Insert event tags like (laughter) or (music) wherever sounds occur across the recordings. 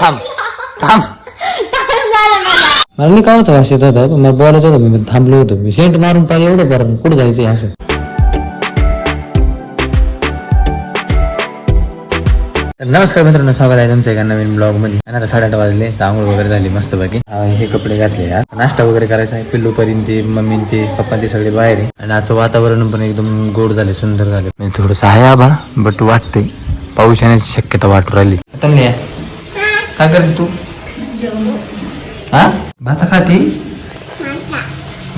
थांब थांब. टाइम झाला मला मला नाही कावाचा वास येत होता पण मला बोलायचं होतं मी थांबलो होतो. मी सेंट मारून पाहिजे एवढं बरं कुठं जायचं आहे असं? तर नमस्कार मित्रांनो स्वागत आहे तुमच्या एका नवीन ब्लॉगमध्ये आणि आता साडेआठ वाजले तर आंघोळ वगैरे झाली मस्त बाकी हे कपडे घातले आज नाश्ता वगैरे करायचा आहे पिल्लू परीन ते मम्मी ते पप्पा ते सगळे बाहेर आहे. आणि आजचं वातावरण पण एकदम गोड झाले सुंदर झाले. म्हणजे थोडंसं आहे आभाळ बट वाटतंय पाऊस येण्याची शक्यता वाटू राहिली. आता नाही काय करते तू? हा? भाता खाती?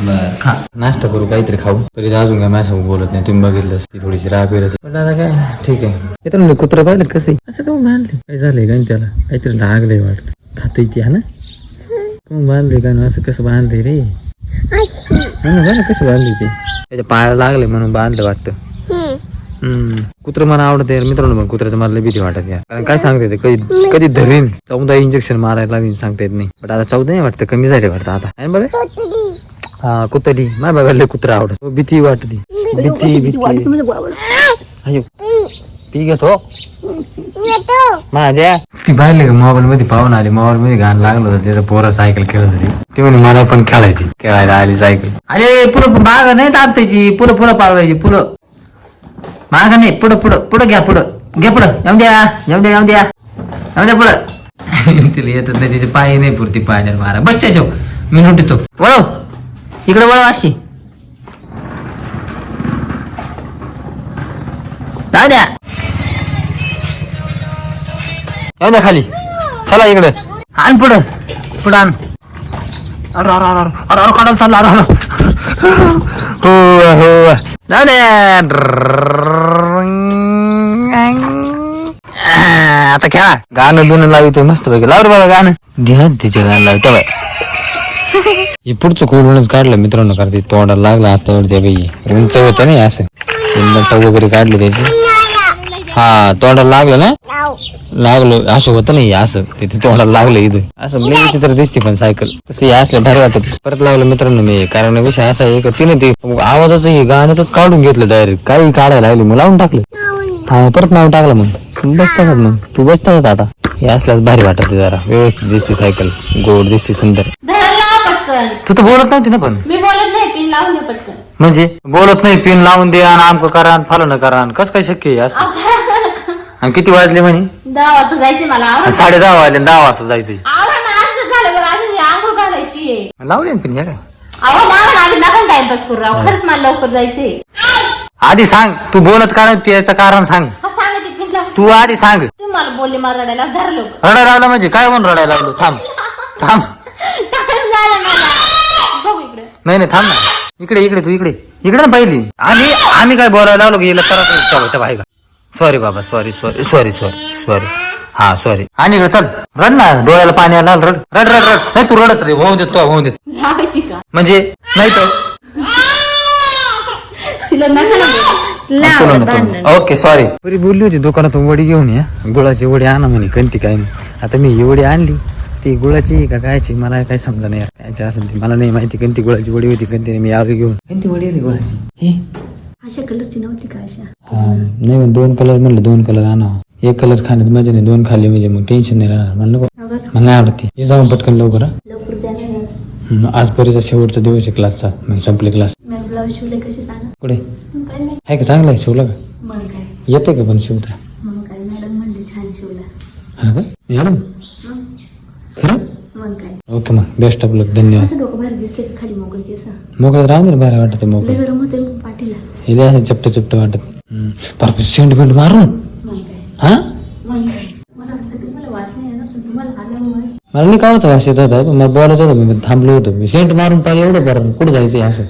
बर खा. नाश्ता करू काहीतरी खाऊ. तरी अजून काय माझ्यासोबत बोलत नाही. तुम्ही बघितलं की थोडीशी राग वेळ पण आता काय? ठीक आहे. येतं म्हणजे कुत्र पाहिलं कसं? असं का बांधले? काय झालंय का त्याला? काहीतरी लागलंय वाटत. खाते ती हा ना? मग बांधले का ना असं कसं बांधले रे? हा ना कसं बांधले ते? त्याच्या पायाला लागले म्हणून बांधलं वाटतं. कुत्र मला आवडते मित्रांनो पण कुत्र्याचं मला भीती वाटत यार. कारण काय सांगते ते कधी कधी धरीन. चौदा इंजेक्शन मारायला लावीन सांगता येत नाही. बट आता चौदा नाही वाटतं कमी झाले वाटतं आता. आहे ना बघा हा कुत्री. माय बघायला कुत्रा आवडत. हो, भीती वाटती. भीती भीती पी घेतो. माझ्या. ती पाहिले का मोबाईल मध्ये पाहून आली? मोबाईल मध्ये गाणं लागलं होतं तिथं पोरं सायकल खेळत होती. ती म्हणे मला पण खेळायची. खेळायला आली सायकल अरे पुढं माग नाही तापतायची. पुढं पुढं पाळवायची. पुढं माग नाही पुढं पुढं पुढं घ्या पुढं घ्या पुढं येऊन द्या येऊन द्या येऊन द्या येऊन द्या पुढं तिला येतच नाही तिचे पाय नाही पुरती पाय मारा बस त्याच्यावर मी लुटितो वळव इकडे वळव अशी जाऊ द्या येऊ द्या खाली चला जाऊ आता खेळा. गाणं बिणं लावितोय मस्त पैकी. लाव रे बाबा गाणं. ध्यान तिचे गाणं लावतो बाय हे पुढचं कोरोनाच काढलं मित्रांनो? करते तोंडाला लागला आता त्या बाई. उंच होतं नाही असं. ते नट वगैरे काढले त्याचे. हा तोंडाला लागलं ना? लागलो असं होतं नाही असं. तिथे तोंडाला लागलं इथं. असं लई विचित्र दिसते पण सायकल. तसं हे असलं भारी वाटत परत लावलं मित्रांनो मी. कारण विषय असा आहे का तिने ते. आवाजाचं हे गाण्यातच काढून घेतलं डायरेक्ट काही काढायला लागली मग लावून टाकलं. हा परत नाव टाकलं मग. बसतात मग. तू बसतात आता हे असल्यास भारी वाटत जरा. व्यवस्थित दिसते सायकल. गोड दिसते सुंदर. धरला पटकन. तू तर बोलत नव्हती ना पण. मी बोलत नाही पिन लावून दे पटकन. म्हणजे? बोलत नाही पिन लावून दे आणि आमक करा फलन करा. आणि कसं काय शक्य आहे असं? आणि किती वाजले म्हणे? दहा वाजता जायचे मला साडे दहा वाजले आणि दहा वाजता जायचंय. आवड ना आज झालं बरं अजून आंघोळ घालायची आहे. लावले ना पिन या काय? अहो लावा ना आधी नका टाइमपास करू राव खरंच मला लवकर जायचंय. आधी सांग तू बोलत का नाही त्याचं कारण सांग. हा तू आधी सांग. तुम्ही मला बोलले मला रडायला धर लवकर. रडायला लावला म्हणजे काय म्हणून रडायला लागलो थांब थांब. टाइम झाला मला बघू इकडे. नाही नाही थांब. ना इकडे इकडे तू इकडे. इकडे ना पहिली. आम्ही आम्ही काय बोलायला लागलो की हिला त्रास आहे का सॉरी बाबा sorry sorry sorry sorry sorry हा सॉरी आणि इकडे चल. रड ना डोळ्याला पाणी आला रड. रड रड रड. नाही तू रडच रे होऊन देत होऊन देत. लावायची का? म्हणजे नाही तर? तिला नका लाव. ओके सॉरी बरी बोलली होती दुकानातून वडी घेऊन या. गुळाची वडी आणा म्हणे कंती काय नाही. आता मी ही वडी आणली. ती गुळाची का कायची? मला काय समजा नाही. कायची असेल ती. मला नाही माहिती कोणती गुळाची वडी होती कोणती नाही. मी यावी घेऊन. कोणती वडी गुळाची? हे? अशा कलरची नव्हती का अशा? हा नाही मग दोन कलर म्हणलं दोन कलर आणा. एक कलर खाण्यात मजा नाही दोन खाल्ले म्हणजे मग टेन्शन नाही राहणार. मला नको. अगं, मला नाही आवडते. हे जाऊन पटकन लवकर हा. लवकर आज. परीचा शेवटचा दिवस आहे क्लासचा मग संपले क्लास मी ब्लाऊज शिवले कशी सांगा? कुठे? काय नाही. आहे का चांगला आहे शिवला का? मग काय. येते का पण शिवता? मग काय मॅडम म्हणले छान शिवला. हा का? मॅडम? खरं? मग काय. ओके मग बेस्ट ऑफ लक धन्यवाद. असं डोकं बाहेर दिसते का खाली मोकळी केस. मोकळं राहू दे ना बाहेर वाटत लय मोकळं. गरम होते पाठीला हे असं चपट चपट वाटत पर सेंट पेंट मारून हा मला नाही वास नाही येत होता मला बोलायचं होतं मी थांबलो होतो मी सेंट मारून पाहिलं एवढं बरं कुठं जायचं असं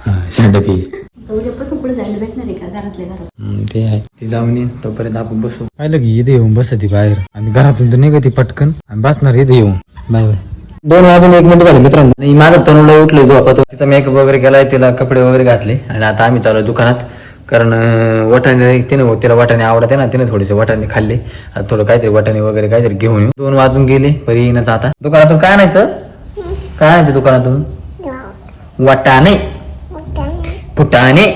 हा सेंट पी आहे का ते आहे ती जाऊन ये तोपर्यंत आपण बसू पाहिलं की इथे येऊन बसती बाहेर आणि घरातून तर निघती पटकन आणि बसणार इथे येऊन बाय बाय दोन वाजून एक मिनिट झाले मित्रांनो. आणि माझं तनुला उठलो झोपातो तिचा मेकअप वगैरे केलाय तिला कपडे वगैरे घातले. आणि आता आम्ही चालू दुकानात. कारण वाटाणे तिने तिला वाटाणे आवडते ना तिने थोडेसे वाटाणे खाल्ले. आता थोडं काहीतरी वाटाणे वगैरे काहीतरी घेऊन येऊ. दोन वाजून गेले परी येईनच आता. दुकानातून काय आणायचं? काय आणायचं दुकानातून? वाटाणे. फुटाणे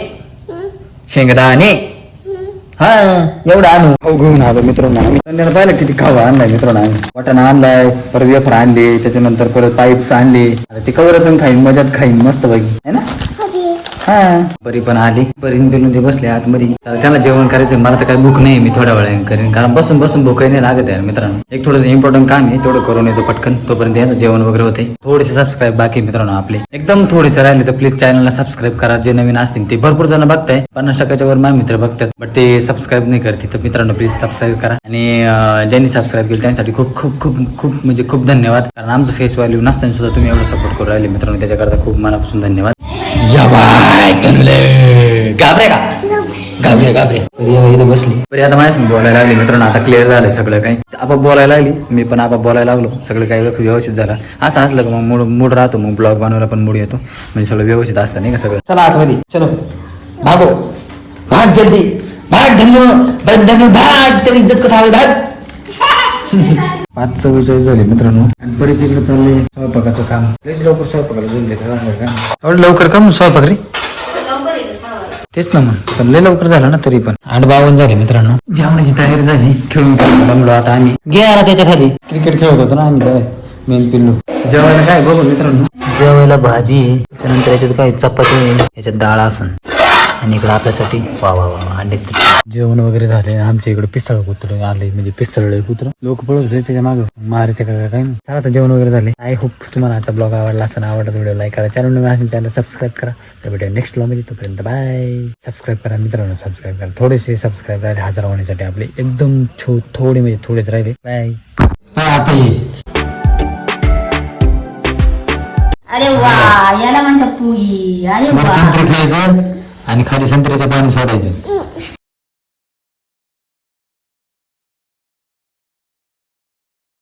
शेंगदाणे. हा एवढं आणू. हो घेऊन आलो मित्रांनो आम्ही. त्यांना पाहिलं किती खावा आणलाय मित्रांनो आम्ही. वाटाणा आणलाय परत वेफर आणली त्याच्यानंतर परत पाईप्स आणले. ते कवर पण खाईन मजात खाईन मस्त पैकी. है ना? परी पण आली. परीन बिलून ते बसले आतमध्ये त्यांना जेवण करायचं मला तर काही भूक नाही मी थोड्या वेळा करीन. कारण बसून बसून भूक नाही लागत आहे मित्रांनो. एक थोडंसं इम्पॉर्टंट काम आहे तेवढं करून येतो पटकन. तोपर्यंत यांचं जेवण वगैरे होते थोडेसे सबस्क्राईब बाकी मित्रांनो आपले. एकदम थोडेसे राहिले तर प्लीज चॅनलला सबस्क्राईब करा. जे नवीन असतील ते भरपूर जण बघताय. पन्नास टक्क्याच्या वर माझे मित्र बघतात. बट ते सबस्क्राईब नाही करते तर मित्रांनो प्लीज सबस्क्राईब करा. आणि ज्यांनी सबस्क्राईब केलं त्यांसाठी खूप खूप खूप खूप म्हणजे खूप धन्यवाद. कारण आमचं फेस व्हॅल्यू नसताना सुद्धा तुम्ही एवढं सपोर्ट करू राहिले मित्रांनो. त्याच्याकरता खूप मनापासून धन्यवाद. या बाय तनले घाबरे का घाबरे घाबरे इथं बसली. परी आता माझ्यासंग बोलायला लागली. मित्रांनो आता क्लिअर झालंय सगळं काही. आपाप बोलायला लागली. मी पण आपाप बोलायला लागलो. सगळं काही व्यवस्थित व्यवस्थित झालं. असं असलं का मग मूड मूड राहतो. मग ब्लॉग बनवायला पण मूड येतो. म्हणजे सगळं व्यवस्थित असतं नाही का सगळं? चला आतमध्ये. चलो. भागो. भाग जल्दी. भाग धन्य. भाग धन्य. भाग. तरी इज्जत कसा हवी? भाग. (laughs) पाच चव्वेचाळीस झाले मित्रांनो. आणि परत इकडे चालले स्वयंपाकाचं काम. लयच लवकर स्वयंपाकाला जोडले एवढं लवकर का मग स्वयंपाक रे? तेच ना मग. पण लय लवकर झालं ना तरी पण. आठ बावन्न झाले मित्रांनो. जेवणाची तयारी झाली. खेळून खेळून दमलो आता आम्ही. गेला त्याच्याखाली. क्रिकेट खेळत होतो ना आम्ही तेव्हा. मेन पिल्लू. जेवायला काय बघू मित्रांनो? जेवायला भाजी त्यानंतर याच्यात काय चपाती याच्यात डाळ असून. आणि इकडे आपल्यासाठी वा वा वा अंड्याचं जेवण वगैरे झाले आमच्या इकडे पिस्तळ कुत्र आले म्हणजे पिस्तळ कुत्र. लोक पळत होते त्याच्यामागे. मारते का काय चला आता जेवण वगैरे झाले. आय होप तुम्हाला आजचा ब्लॉग आवडला असं आवडला व्हिडिओ लाईक करा. चॅनल नवीन असेल चॅनल सबस्क्राईब करा. तर भेटूया नेक्स्ट ब्लॉगमध्ये तोपर्यंत बाय सबस्क्राईब करा मित्रांनो सबस्क्राईब करा. थोडेसे सबस्क्राईब राहिले हजार होण्यासाठी आपले एकदम छो थोडे म्हणजे थोडेच राहिले. बाय आता अरे वा याला म्हणतात पुगी अरे वा. आणि खाली संत्र्याचं पाणी सोडायचं.